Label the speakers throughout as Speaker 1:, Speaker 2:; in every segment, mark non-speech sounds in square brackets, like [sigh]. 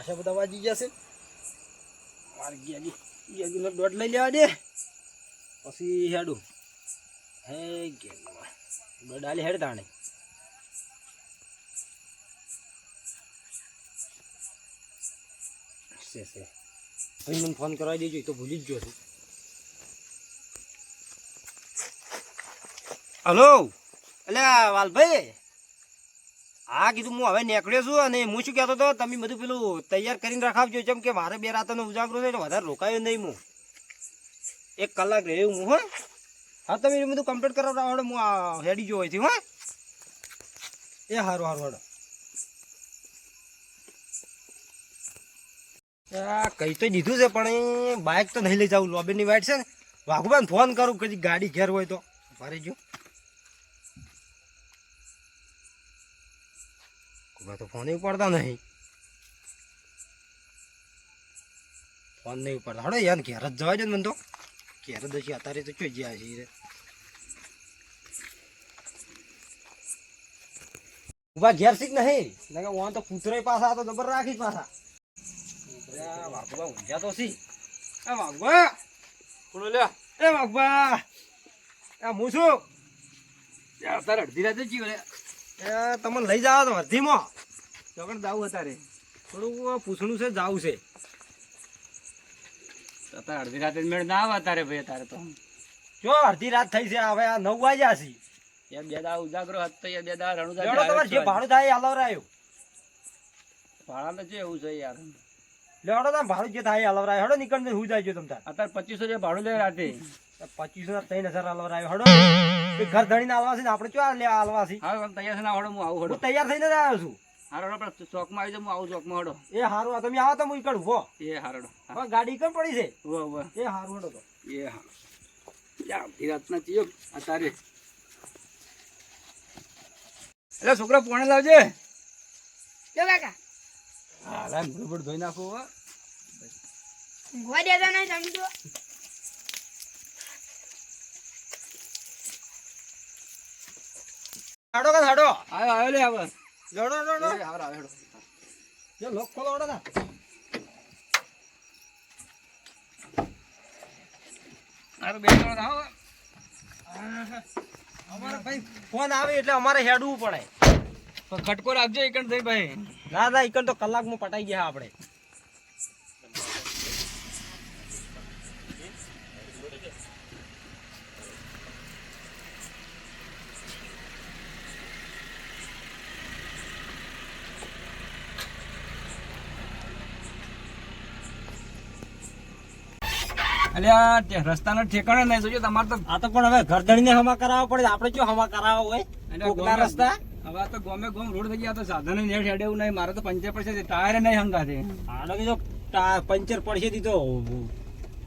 Speaker 1: આશા બધા વાજી છે.
Speaker 2: મારે ગેજી ગેજીનો દોઢ લઈ લેવા દે. પછી હેડું. હે ગયા દોઢ આલી હેડ તાણે. ભાઈ મને ફોન કરવા દેજો તો ભૂલી જ ગયો છું. હલો. એટલે વાલભાઈ. હા કીધું હું હવે નીકળ્યો છું અને હું શું કહેતો હતો, તમે બધું પેલું તૈયાર કરીને રખાવજો, જેમ કે મારે બે રાતનો ઉજાગરો છે એટલે વધારે રોકાયો નહીં હું. એક કલાક રહ્યું હું, હા. હા, તમે બધું કમ્પ્લીટ કરાવતા આવડે હું હેડી જો હોયથી, હા. એ સારું સારું હાડો કઈ તો દીધું છે, પણ બાઇક તો નહીં લઈ જાઉં, લોબીની વાઇટ છે ને. વાઘુબાન ફોન કરું કદી ગાડી ઘેર હોય તો. ફરી ગયો. કોઈ તો ફોન ઉપાડતા નહીં. ફોન નહીં ઉપાડતા. હડો યાર ઘેર જ જવા દે મને તો. ઘેર જ છે અત્યારે તો ચોઈ ગયા છીએ ઊભા ઘેર શીખ નહીં. નકર વાં તો કૂતરો પાછા તો જબર રાખી પાછા. વાઘુબા ઊંઝા તો સી એ વાઘુબા! કોણ લે એ વાઘુબા! એ હું છું? અત્યારે અડધી રાતે જીવ રે. એ તમને લઈ જાવ તો અડધીમાં. ચોકડ જાવું અત્યારે. થોડુંક પૂછણું છે જાવું છે.
Speaker 3: અત્યારે અડધી રાતે મેળ ના આવે તારે ભાઈ તારે તો.
Speaker 2: જો અડધી રાત થઈ છે હવે આ નવ વાગ્યા છે.
Speaker 3: યાર બે દા ઉજાગરો હતો યાર બે દા રણુજા
Speaker 2: લેવડો તમારે જે ભાડું થાય હાલો હલવરાયો
Speaker 3: ભાડા તો છે એવું છે યાર.
Speaker 2: લેડો તમે ભાડું જે થાય હાલો રાયો. હડો નીકળ હું જાય તમે
Speaker 3: અત્યારે પચીસો રૂપિયા ભાડું લે રાતે.
Speaker 2: પચીસો ના ત્રણ હજાર હલવરાયો હડો. ઘર ધણીને ને છે ને આપણે ચો લે હાલવા છે?
Speaker 3: હા તૈયાર થઈને ના હું આવું હડો.
Speaker 2: તૈયાર થઈને જ આવ્યો છું.
Speaker 3: હારો આપણે ચોકમાં આવી જાઉં હું આવું ચોકમાં હડો.
Speaker 2: એ હારું તમે આવો તો હું ઈકડ ઊભો
Speaker 3: એ હારડો.
Speaker 2: હા. ગાડી કમ પડી છે?
Speaker 3: ઊભો ઊભો.
Speaker 2: એ હારું હડો તો.
Speaker 3: એ હારો. અત્યારે એટલે છોકરા પોણે લાવજે.
Speaker 4: જો કાકા.
Speaker 3: હા લાય બરોબર ધોઈ નાખો હો.
Speaker 4: દેતા નહીં તમે તો
Speaker 2: હાડો કે હાડો
Speaker 3: આવ્યો આવ્યો લે આવે.
Speaker 2: લડો લડો.
Speaker 3: એ હેડો.
Speaker 2: જો લોક ખોલો હડો ના.
Speaker 3: હારો બે જણો આવો.
Speaker 2: અમારે ભાઈ ફોન આવે એટલે અમારે હેડવું પડે.
Speaker 3: તો ખટકો રાખજો એકણ થઈ ભાઈ.
Speaker 2: ના ના ઈકન તો કલાકમાં પટાઈ ગયા આપણે.
Speaker 3: અલ્યા રસ્તાના ઠેકાણે નહીં જોજો તમારે તો
Speaker 2: આ તો પણ હવે ઘર ધણીને હમા કરાવવા પડે આપણે શું હમા કરાવવા હોય? કોકના રસ્તા?
Speaker 3: હવે તો ગોમે ગોમ રોડ થઈ ગયા તો સાધન નેટ હેડે એવું નહીં મારે તો પંચર પડશે ટાયર નહીં હંગાતે.
Speaker 2: આનો કીધો પંચર પડશે તી તો.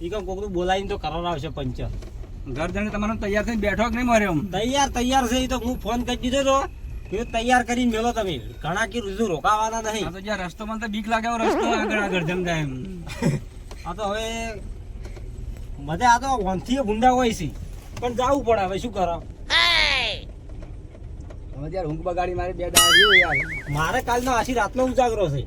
Speaker 2: ઈ કમ કોકનું બોલાવીને તો કરાવડાવશે પંચર.
Speaker 3: ઘર તમારે તમારો તૈયાર થઈને બેઠો કે નહીં મરે એમ?
Speaker 2: તૈયાર તૈયાર છે તો હું ફોન કરી દીધો તો. તૈયાર કરીને મેલો તમે. ઘણા કી રૂજુ રોકાવાના
Speaker 3: આ
Speaker 2: નહીં
Speaker 3: તો જ્યાં રસ્તો મને તો બીક લાગે રસ્તો આગળ આગળ જમ જાય એમ.
Speaker 2: આ તો હવે મજા આ તો વંથી ભૂંડા હોય છે. પણ જાવું પડે હવે શું કરો
Speaker 3: હવે યાર ઊંઘ બગાડી મારે બે દાડા યાર.
Speaker 2: મારે કાલનો આશી રાતનો ઉજાગરો છે.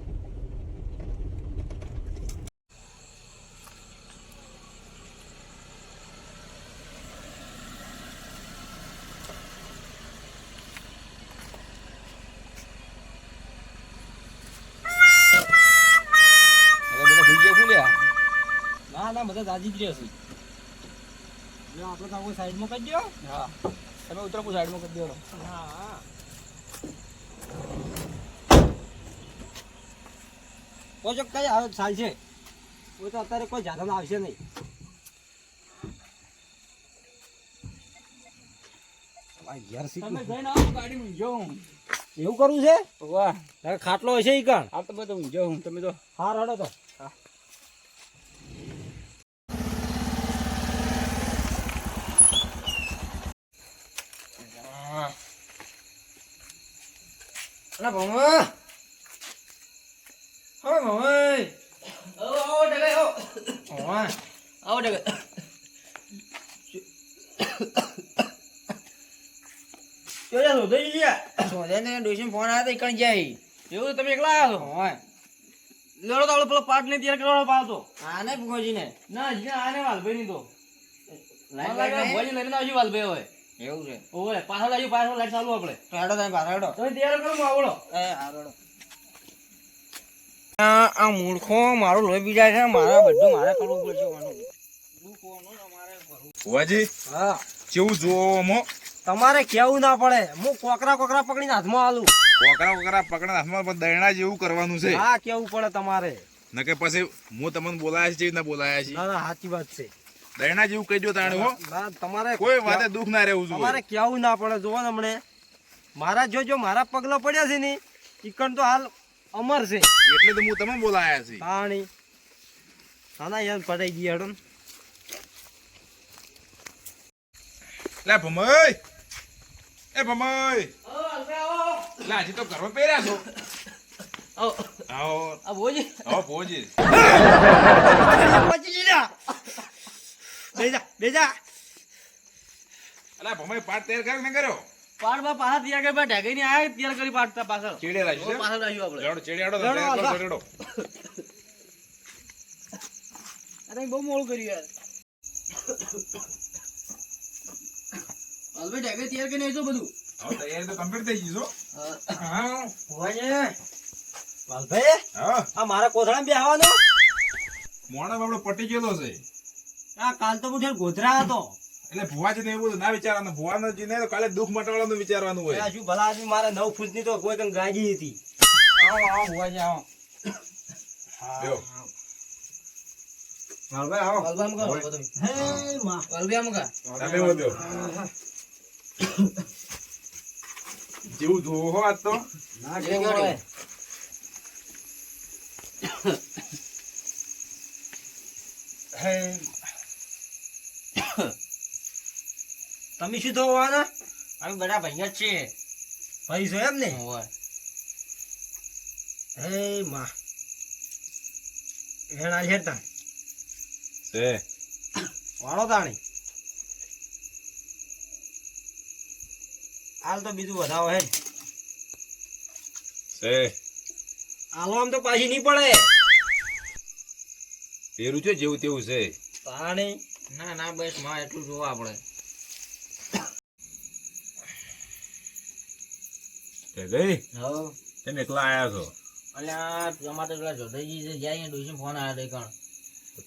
Speaker 2: ના ના બધા દાજી જ રહ્યા જો આપણે કાકો સાઈડમાં કરી દો.
Speaker 3: હા. તમે ઉતરો હું સાઈડમાં કરી દો
Speaker 2: હા. કોઈ કઈ આવે ચાલશે. કોઈ તો અત્યારે કોઈ જાધન આવશે નહીં.
Speaker 3: તમે જઈને આવો ગાડી ઊંઝો હું
Speaker 2: એવું કરવું છે?
Speaker 3: વાહ.
Speaker 2: ખાટલો હશે ઈ કણ?
Speaker 3: આ તો બધું જો હું તમે તો
Speaker 2: હાર હડો તો. અલા ભમા હા ભમાઈ
Speaker 3: આવો ડગે આવો
Speaker 2: હા
Speaker 3: આવો ડગે
Speaker 2: ચોર્યા શોધાઈ ગયા
Speaker 1: સોદે ને ડોશી ફોન આવ્યો તો ઈકણ જાય
Speaker 3: એવું તમે એકલા આવ્યા છો
Speaker 1: હોય લેડો તો આપણે પેલો પાટ ને તૈયાર કરવાનો પાડો
Speaker 2: આને
Speaker 1: ને ના આને વાલભાઈ ની તો લાઈન
Speaker 2: લાઈન
Speaker 1: ભુવાજી લઈને આવજો વાલભાઈ હોય
Speaker 2: એવું છે.
Speaker 1: ઓય પાછળ આવજો પાછળ લાઈટ ચાલુ આપણે.
Speaker 2: તો હેડો તમે પાછળ હેડો.
Speaker 1: તમે તૈયાર કરો આવડો.
Speaker 2: એ આવડો આ મૂર્ખો મારો લોહી બીજા છે મારા બધું મારે કરવું પડશે વાનું. હા.
Speaker 5: કેવું જોવો
Speaker 2: તમારે કેવું ના પડે. હું કોકરા કોકરા પકડીને હાથમાં આલું
Speaker 5: કોકરા કોકરા પકડા હાથમાં પણ દયણા જેવું કરવાનું છે.
Speaker 2: હા કેવું પડે તમારે.
Speaker 5: નકે પછી હું તમને બોલાયા છે ના બોલાયા છે?
Speaker 2: ના ના સાચી વાત છે.
Speaker 5: દયણા જેવું કહી દો તાણે હો.
Speaker 2: તમારે
Speaker 5: કોઈ વાતે દુઃખ ના રહેવું જોઈએ.
Speaker 2: તમારે કેવું ના પડે જોવો ને હમણે. મારા જો જો મારા પગલા પડ્યા છે ને ઈકણ તો હાલ અમર છે.
Speaker 5: એટલે તો હું તમે બોલાયા છે.
Speaker 2: પાણી ના ના યાર પડાઈ ગઈ હેડો
Speaker 5: લે ભમય! એ ભમય! લે હજી તો ઘરમાં પહેર્યા છો. આવો.
Speaker 1: આ ભોજી.
Speaker 5: આવો ભોજી.
Speaker 2: પચી લીધા બેજા બેજા.
Speaker 5: અલા ભમાઈ પાટ તૈયાર કર ને કર્યો?
Speaker 1: પાડ બા પાછા તૈયાર કરી બા ઢાંકી ની આયા તૈયાર કરી પાટ પાછળ.
Speaker 5: ચેડે છે
Speaker 1: પાછળ આવ્યું આપણે.
Speaker 5: લેવડો ચેડે આડો
Speaker 2: લેવડો,
Speaker 5: તૈયાર કરો,
Speaker 2: હાલો.
Speaker 5: ચેડે આડો.
Speaker 1: અરે બહુ મોળ કર્યું યાર. વાલભાઈ ઢાંકી તૈયાર કરીને આવજો બધું.
Speaker 5: હવે તૈયારી તો કમ્પ્લીટ થઈ ગઈ છો હા.
Speaker 2: ભુવાજી વાલભાઈ
Speaker 5: હા.
Speaker 2: આ મારા કોથળામાં બેહવાનો.
Speaker 5: મોણા આપણો પટી ગયેલો છે.
Speaker 2: આ કાલ તો હું ગોધરા હતો.
Speaker 5: એટલે ભુવાજી એવું બધું ના વિચારવાનું ભુવાજી ને કાલે દુઃખ મટાડવાનું વિચારવાનું હોય.
Speaker 2: શું ભલા આદમી મારે નવ ફૂટની તો કોઈ કંઈ ગાજી હતી. આવો આવો ભુવાજી આવો.
Speaker 5: લ્યો.
Speaker 2: વાલભાઈ આવો.
Speaker 1: વાલભાઈ આમ
Speaker 2: હે માં.
Speaker 1: વાલભાઈ આમ
Speaker 5: તમે વધ્યો જેવું જોવો હો આજ તો.
Speaker 2: ના કેવું હોય. [coughs] હે તમે શું ધોવાના અમે બધા ભાઈ જ છીએ. ભાઈ છો એમ ને
Speaker 1: હોય.
Speaker 2: હે માં. હેણા છે તાણ
Speaker 5: છે
Speaker 2: વાળો તાણી. હાલ તો બીજું વધાવો હે
Speaker 5: છે
Speaker 2: હાલો આમ તો પાછી નહીં પડે.
Speaker 5: પેરું છે જેવું તેવું છે.
Speaker 2: પાણી
Speaker 1: ના ના બસમાં એટલું જોવા આપણે
Speaker 5: તે ગઈ
Speaker 1: હવ.
Speaker 5: તમે એકલા આયા છો?
Speaker 1: અલ્યા તમારે તો પેલા જોધાઈજી છે જાય અહીંયા ડોશી ફોન આવ્યો હતો કણ?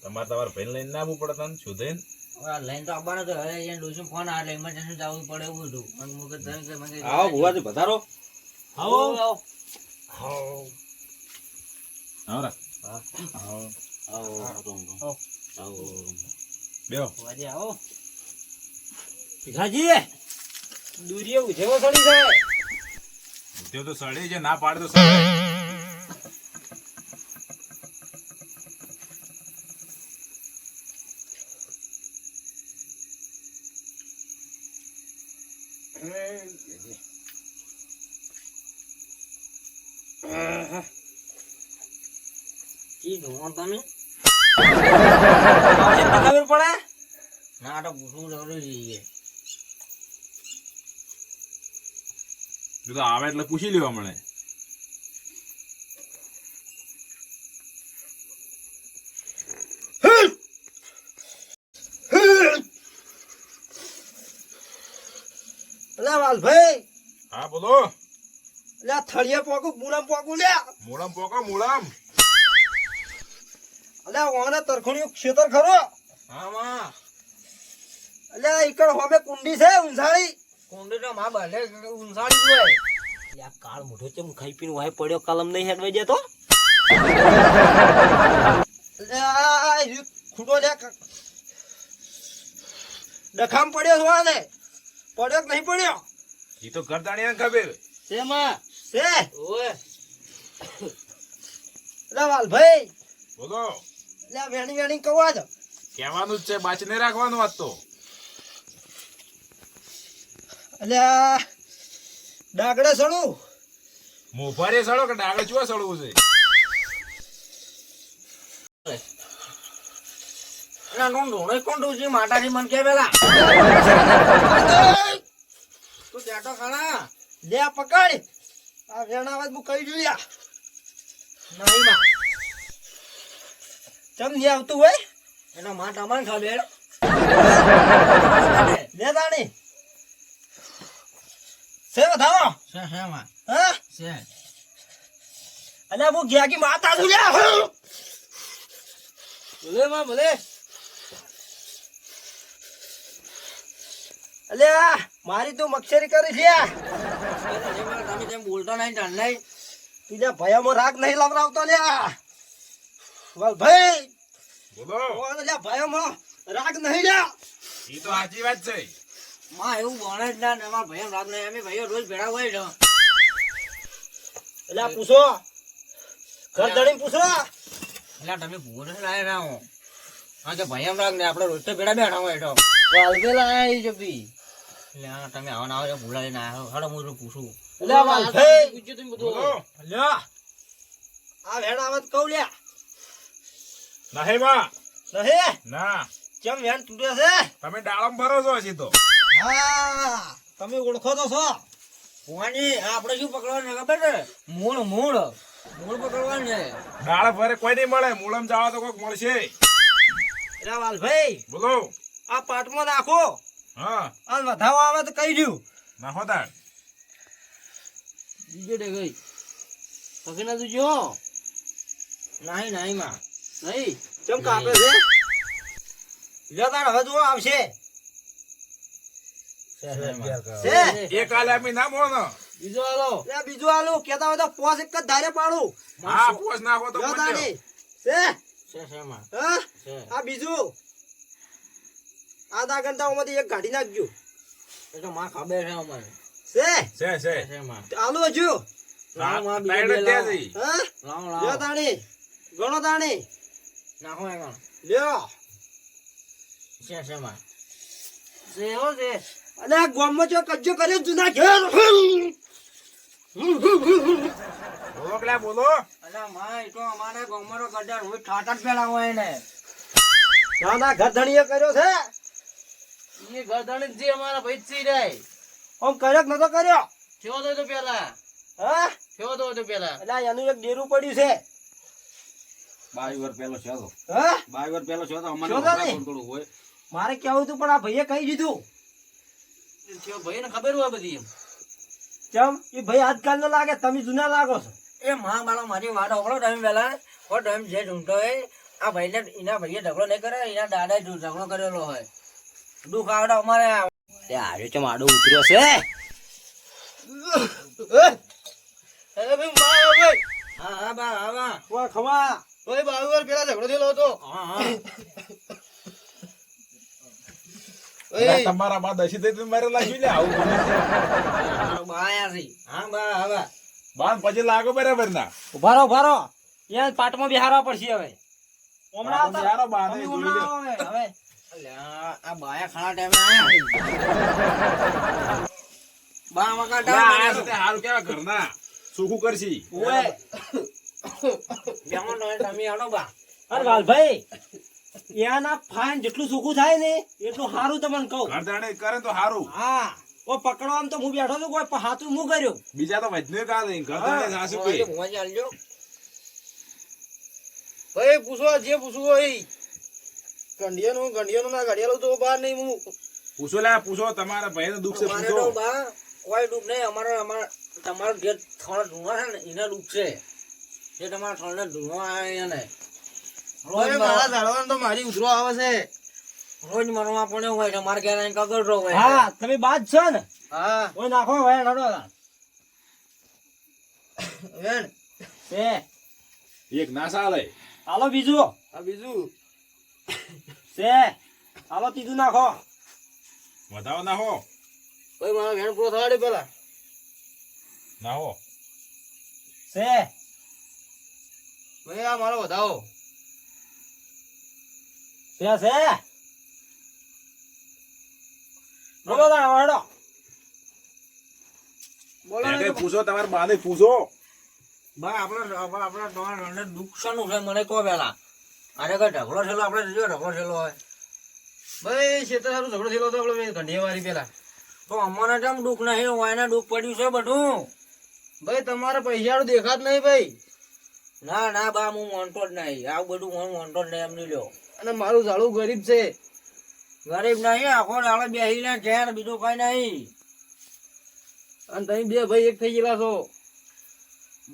Speaker 5: તમારે તમારા ભાઈને લઈને ના આવવું પડે તને શોધીને?
Speaker 1: હવે આ લઈને તો આવવાનો તો હવે અહીંયા ડોશી ફોન આવ્યો ઇમરજન્સી જવું પડે એવું હતું અને મુકે તમે કે મને
Speaker 2: આવો ભુવાજી પધારો. આવો
Speaker 1: આવો.
Speaker 5: હા.
Speaker 1: આવો. આવો. આવો.
Speaker 5: બેહો.
Speaker 1: ભુવાજી આવો.
Speaker 2: ભીખાજી ઉઠેવો સડી જાય.
Speaker 5: તે તો સડે છે ના પાડે તો સડે.
Speaker 1: તમે? [laughs]
Speaker 2: ખબર પડે?
Speaker 1: ના તો પૂછવું જરૂરી છે.
Speaker 5: જો તો આવે એટલે પૂછી લેવા મળે
Speaker 2: અલા
Speaker 5: હા બોલો.
Speaker 2: અલા થળિયા પોકું મૂળામ પોકું લ્યા
Speaker 5: મોળામ પોકો મોળામ.
Speaker 2: અલા ઓને તરખણીયું ક્ષેત્ર ખરો?
Speaker 1: હા માં
Speaker 2: અલ્યા ઈકડ હોમે કુંડી છે ઉંસાળી
Speaker 1: કુંડી તો માં ઊંસાડી જોય
Speaker 2: યા કાળ મોઢો ચમ ખાઈ પીને વાય પડ્યો કલમ નહીં હેડવાઈ જતો? ખૂટો લે ડખામ પડ્યો છો આને પડ્યો કે નહીં પડ્યો?
Speaker 5: ઈ તો ગરદાણીયા ખબર
Speaker 1: છે માં
Speaker 2: છે
Speaker 1: ઓય.
Speaker 2: વાલભાઈ.
Speaker 5: બોલો.
Speaker 2: અલ્યા વેણી વેણી કવા દો.
Speaker 5: કહેવાનું જ છે બાચી નહીં રાખવાનું વાત તો.
Speaker 2: અલ્યા ડાગડે સડું
Speaker 5: મોભારે સડો કે ડાગર ચુવા સળવું છે?
Speaker 1: ના નો ઢોંગ કોણ ડોશી માટાથી મન કે પેલા. તું જાટો ખાણા?
Speaker 2: લે આ પકડ. આ વેણા વાત હું કહી જોયા
Speaker 1: નહીં માં.
Speaker 2: ચમ નહીં આવતું હોય?
Speaker 1: એનો માં તમારે ખબર
Speaker 2: લે તાણી. સે બતાવો
Speaker 1: છે છે માં
Speaker 2: હા?
Speaker 1: છે
Speaker 2: અલ્યા હું ગયા કી માતા છું. લ્યા ભલે માં ભલે અલ્યા મારી તો મક્ષરી કરી લ્યા
Speaker 1: તમે જેમ બોલતો નહીં જાણ નહીં.
Speaker 2: તુજા ભયામાં રાગ નહીં લવરાવતો લ્યા વાલ ભાઈ.
Speaker 5: બોલો.
Speaker 2: લ્યા ભયામાં રાગ નહીં લ્યા.
Speaker 5: એ તો સાચી વાત છે.
Speaker 1: માં એવું ભણે જ ના ને અમારા ભાઈઓ રાગ નહીં અમે ભાઈઓ રોજ ભેળા હોય છે
Speaker 2: એટલે પૂછો. ઘર ધડીને પૂછો.
Speaker 1: એટલે તમે ભૂલ જ લાય ના હું. હા કે ભાઈઓ રાગ ને આપણે રોજ તો ભેળા બેઠા હોય તો.
Speaker 2: વાલગે લાયા જો બી
Speaker 1: એટલે હા તમે આવો ના આવે ભૂલા લઈને આવ્યો હાડો હું પૂછું પૂછું.
Speaker 2: અલ્યા પૂછ્યું તમે
Speaker 5: બધું.
Speaker 2: અલ્યા. આ વેણ આવત કહું લ્યા
Speaker 5: નહીં માં.
Speaker 2: નહીં?
Speaker 5: ના.
Speaker 2: કેમ વેણ તૂટે છે?
Speaker 5: તમે ડાળમ ભરો છો હજી તો.
Speaker 2: હા તમે ઓળખો તો છો.
Speaker 1: ભુવાની આપણે શું પકડવાનું ખબર છે? મૂળ મૂળ. મૂળ પકડવાનું છે.
Speaker 5: ડાળ ભરે કોઈ નહીં મળે. મૂળમ જાવ તો કોઈક મળશે.
Speaker 2: એટલે વાલભાઈ
Speaker 5: બોલો.
Speaker 2: આ પાટમાં નાખો.
Speaker 5: હા.
Speaker 2: આ વધાવો આવે તો કહી દઉં
Speaker 5: નાખો તાર.
Speaker 1: બીજો ડે ગઈ પકડી ના તું જો નહીં નહીં માં નહીં.
Speaker 2: કેમ કાપે છે? લ્યો તાર હવે તું આવશે. છે
Speaker 5: એ કાલે ના. મોનો
Speaker 1: બીજો હાલો
Speaker 2: એટલે બીજું આલું કેતા હોય તો પોસ એક જ ધારે પાડું.
Speaker 5: હા પોસ નાખો તો
Speaker 2: લ્યો છે?
Speaker 1: છે છે માં
Speaker 2: હા? આ બીજું. આધા ઘંટાઓમાંથી એક કાઢી નાખજો.
Speaker 1: એ તો માં ખબર છે અમારે.
Speaker 2: છે?
Speaker 5: છે છે.
Speaker 1: છે માં
Speaker 2: આલુ હજુ
Speaker 1: લાવો માં બીજો
Speaker 5: જ
Speaker 1: લાવો.
Speaker 2: હા?
Speaker 1: લાવો
Speaker 2: લ્યો તાણી. ગણો તાણી.
Speaker 1: નાખો એમાં.
Speaker 2: લ્યો.
Speaker 1: છે છે માં છે હો છે.
Speaker 2: અને આ ગામમાં જો કજ્જો કર્યો જુના ઘેર.
Speaker 5: બોલો બોલો.
Speaker 1: અલા માં તો અમારે ગોમરો હોય ઠાઠ પેલા હોય ને
Speaker 2: ના ના કર્યો છે?
Speaker 1: એ જે અમારા ભાઈ સી રે.
Speaker 2: આમ કર્યો નતો કર્યો?
Speaker 1: થયો તો તો પેલા.
Speaker 2: હા?
Speaker 1: થયો તો તો પેલા.
Speaker 2: એટલે એનું એક ડેરું પડ્યું છે.
Speaker 1: બાવી પેલો છે તો.
Speaker 2: હા?
Speaker 1: બાવી પેલો છે તો અમારે? થોડું હોય.
Speaker 2: મારે કેવું હતું પણ આ ભાઈએ કહી દીધું.
Speaker 1: ભાઈ ને ખબર હોય બધી એમ.
Speaker 2: કેમ? એ ભાઈ આજકાલ નો લાગે તમે જૂના લાગો છો.
Speaker 1: એ માં બાળો મારી વાત ઓળો ટાઈમ પેલા ઓ ટાઈમ જે ઢૂંઢતો હોય આ ભાઈને એના ભાઈએ ઢગલો નહીં કરે એના દાદાએ ઢગલો કરેલો હોય. દુઃખ આવડે અમારે તે આર્યો છે માડો ઉતર્યો છે.
Speaker 2: અરે ભાઈ મારો ભાઈ.
Speaker 1: હા હા બા હા બા.
Speaker 2: ખમા. ભાઈ બાવી વાર પેલા ઝઘડો થયેલો હતો.
Speaker 1: હા હા.
Speaker 5: તમારા બા દસી દઈ મારે લાગ્યું લે આવું
Speaker 1: આયા છે. હા બા હા
Speaker 5: બાન પછી લાગો બરાબર ના.
Speaker 2: ઊભા રહો ઊભા રહો. ત્યાં પાટમાં બિહારવા પડશે હવે.
Speaker 5: બિહારો બાને
Speaker 2: હવે, હવે.
Speaker 1: આ બાયા ખાણા ટાઈમે આયા બા મકા
Speaker 5: ના, આ
Speaker 1: ટાઈમે
Speaker 5: હારું કેવા ઘરના સુખું કરશી.
Speaker 2: ઓવે
Speaker 1: બેમો તમે બા.
Speaker 2: અરે વાલભાઈ ત્યાંના ફાઈન જેટલું સુખું થાય ને એટલું સારું તમને કહું.
Speaker 5: ઘરદાણે કરે તો સારું
Speaker 2: હા ઓ પકડવામાં તો હું બેઠો છું કોઈ હાથું હું કર્યું.
Speaker 5: બીજા તો વધને કા નહીં જાણે સાસુ કે.
Speaker 2: ભાઈ પૂછો જે પૂછવું હોય ગંડિયાનું ગંડિયાનું ના ઘડિયાળું તો બહાર નહીં હું
Speaker 5: પૂછો લે પૂછો તમારા ભાઈ નું દુઃખ છે પૂછો.
Speaker 1: કોઈ દુઃખ નહીં અમારે અમારે તમારો જે થોડા ધૂણા છે ને એના દુઃખ છે. જે તમારા થોડા ધૂણો આવે એને રોજ
Speaker 2: મારા ઝાડવાનું તો મારી ઉધરો આવે છે.
Speaker 1: રોજ મરવા પડ્યો હોય ને મારે ઘેર કગડરો હોય.
Speaker 2: હા તમે બાદ છો ને?
Speaker 1: હા.
Speaker 2: કોઈ નાખો હોય નડો વેણ. છે
Speaker 5: એક ના ચાલે
Speaker 2: હાલો બીજું.
Speaker 1: હા બીજું.
Speaker 2: છે હાલો ત્રીજું નાખો.
Speaker 5: વધાવો નાખો.
Speaker 1: કોઈ મારો ઘેર પૂરો થવા દે પેલા.
Speaker 5: નાખો
Speaker 2: છે
Speaker 1: ભાઈ આ મારો વધાવો
Speaker 2: છે? બોલો તાણ
Speaker 1: બોલો
Speaker 5: પૂછો તમારે બાને પૂછો.
Speaker 1: ભાઈ આપણે આપણે તમારે દુઃખ શાનું છે મને કહો પેલા અરે કઈ ઢગલો થયેલો? આપણે જો ઢગલો થયેલો હોય.
Speaker 2: ભાઈ શેતર સારું ઝઘડો થયેલો હતો આપણે ઘંટિયાવાળી પેલા
Speaker 1: તો અમારે કેમ દુઃખ નહીં? હોય એને દુઃખ પડ્યું છે બધું.
Speaker 2: ભાઈ તમારે પૈસાનું દેખાત નહીં ભાઈ.
Speaker 1: ના ના બા હું મોનતો જ નહીં. આવું બધું હું મોનતો જ નહીં એમની લ્યો.
Speaker 2: અને મારું ઝાડું ગરીબ છે.
Speaker 1: ગરીબ નહીં આખો દાડો બેસીને ઘેર બીજું કઈ નહીં.
Speaker 2: અને તમે બે ભાઈ એક થઈ ગયેલા છો.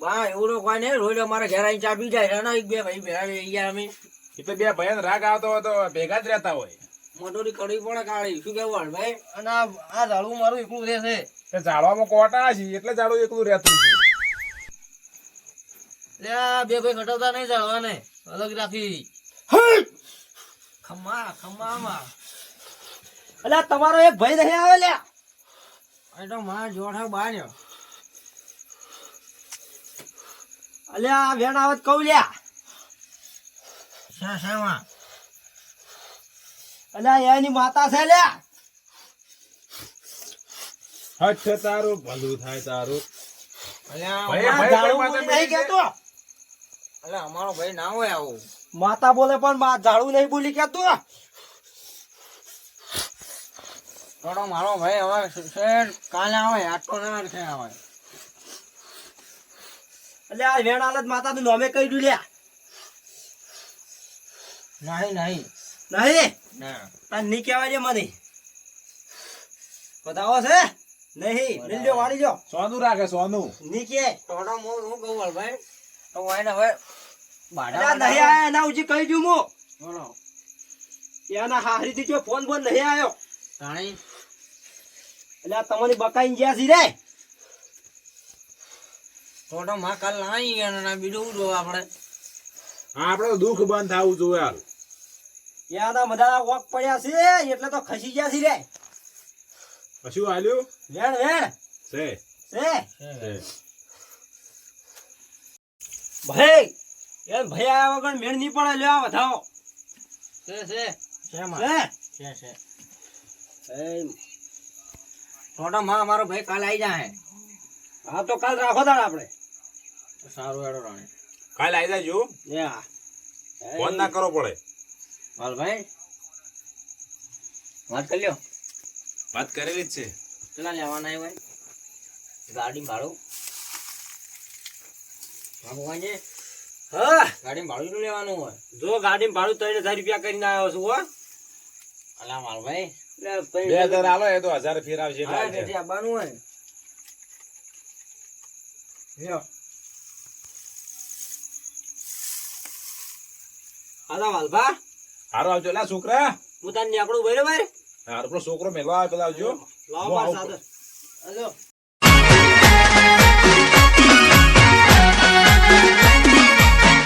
Speaker 1: બા એવું તો કોઈ નહીં રોજ અમારા ઘેર આવીને ચા પી જાય. ને એક બે ભાઈ ભેગા થઈ ગયા અમે.
Speaker 5: એ તો બે ભાઈ રાગ આવતો હોય તો ભેગા જ રહેતા હોય.
Speaker 1: મોટોરી કડી પણ કાઢી શું કેવું ભાઈ?
Speaker 2: અને આ આ ઝાડું મારું એકલું રહેશે
Speaker 5: તે ઝાડવામાં કોટા છે એટલે ઝાડું એકલું રહેતું છે.
Speaker 2: એટલે આ બે ભાઈ ઘટાડતા નહીં ઝાડવાને. અલગ રાખી.
Speaker 1: ખમ્મા.
Speaker 2: એટલે તમારો એક ભાઈ નહીં આવે
Speaker 1: તો મારા જોઠા બાર્યો.
Speaker 2: અલ્યા આ વેણ આવત કહું લ્યા.
Speaker 1: શા શામાં?
Speaker 2: અલ્યા એની માતા છે લ્યા.
Speaker 5: હઠ તારું ભલું થાય તારું.
Speaker 1: અલ્યા
Speaker 2: નહીં કહેતો
Speaker 1: અલ્યા અમારો ભાઈ ના હોય આવું.
Speaker 2: માતા બોલે પણ મા ઝાડુ નહીં બોલી તું?
Speaker 1: થોડો મારો ભાઈ હવે શેર કાલે આવે આટલો ના છે આવે
Speaker 2: એટલે આ વેણ આલત માતા તું નામે કહી દઉં લ્યા
Speaker 1: નહીં નહીં.
Speaker 2: નહીં?
Speaker 1: ના.
Speaker 2: તને નહીં કહેવાય છે મને. બતાવો છે? નહીં મિલજો વાળી જો
Speaker 5: સોનું રાખે સોનું.
Speaker 2: નહીં કે.
Speaker 1: થોડો હું હું કહું ભાઈ તો હું એને હવે
Speaker 2: નહીં આયા એના ઉજી કહી દઉં હું.
Speaker 1: બોલો.
Speaker 2: એના હાહરીથી જો ફોન બોન નહીં આવ્યો
Speaker 1: તાણી.
Speaker 2: એટલે આ બકાઈ ગયા છે રે
Speaker 1: થોડો માં કાલ લાવી ગયા ને બીજું શું આપણે.
Speaker 5: આપડે તો દુઃખ બંધ થવું જોઈએ હાલ
Speaker 2: એના બધા વોક પડ્યા છે એટલે તો ખસી ગયા છે રે
Speaker 5: પછી આલ્યું?
Speaker 2: વેણ વેણ.
Speaker 5: છે.
Speaker 2: છે. ભાઈ એ ભાઈ આ વગર મેળ નહીં પડે લ્યો આ વધાવો.
Speaker 1: છે છે. છે છે.
Speaker 2: એ,
Speaker 1: થોડો માં મારો ભાઈ કાલ આવી જાય
Speaker 2: હા તો કાલ રાખો તાણ આપણે
Speaker 1: સારું એડો રાણી.
Speaker 5: કાલ આવી જાય
Speaker 2: એ હા.
Speaker 5: ફોન ના કરવો પડે.
Speaker 1: હાલ ભાઈ વાત કરી લ્યો.
Speaker 5: વાત કરેલી જ છે.
Speaker 1: કેટલા લેવાના એ ભાઈ? ગાડી ભાડું? હા ભગવાનજી
Speaker 2: હા.
Speaker 1: ગાડી ભાડું લેવાનું હોય?
Speaker 2: જો ગાડી ભાડું ત્રણ હજાર રૂપિયા કરીને આવ્યો છું હો.
Speaker 1: અલા માલ ભાઈ
Speaker 5: બે હજાર આલો એ તો હજાર ફેર આવશે એટલે
Speaker 1: હા
Speaker 5: આવશે.
Speaker 1: તેથી આવવાનું હોય
Speaker 2: હાલો વાલભા
Speaker 5: હારો આવજો લા છોકરા.
Speaker 2: હું તને નીકળું બરોબર?
Speaker 5: હારો પેલો છોકરો મેળવા આવે પેલા આવજો.
Speaker 2: લાવો માર હાલો.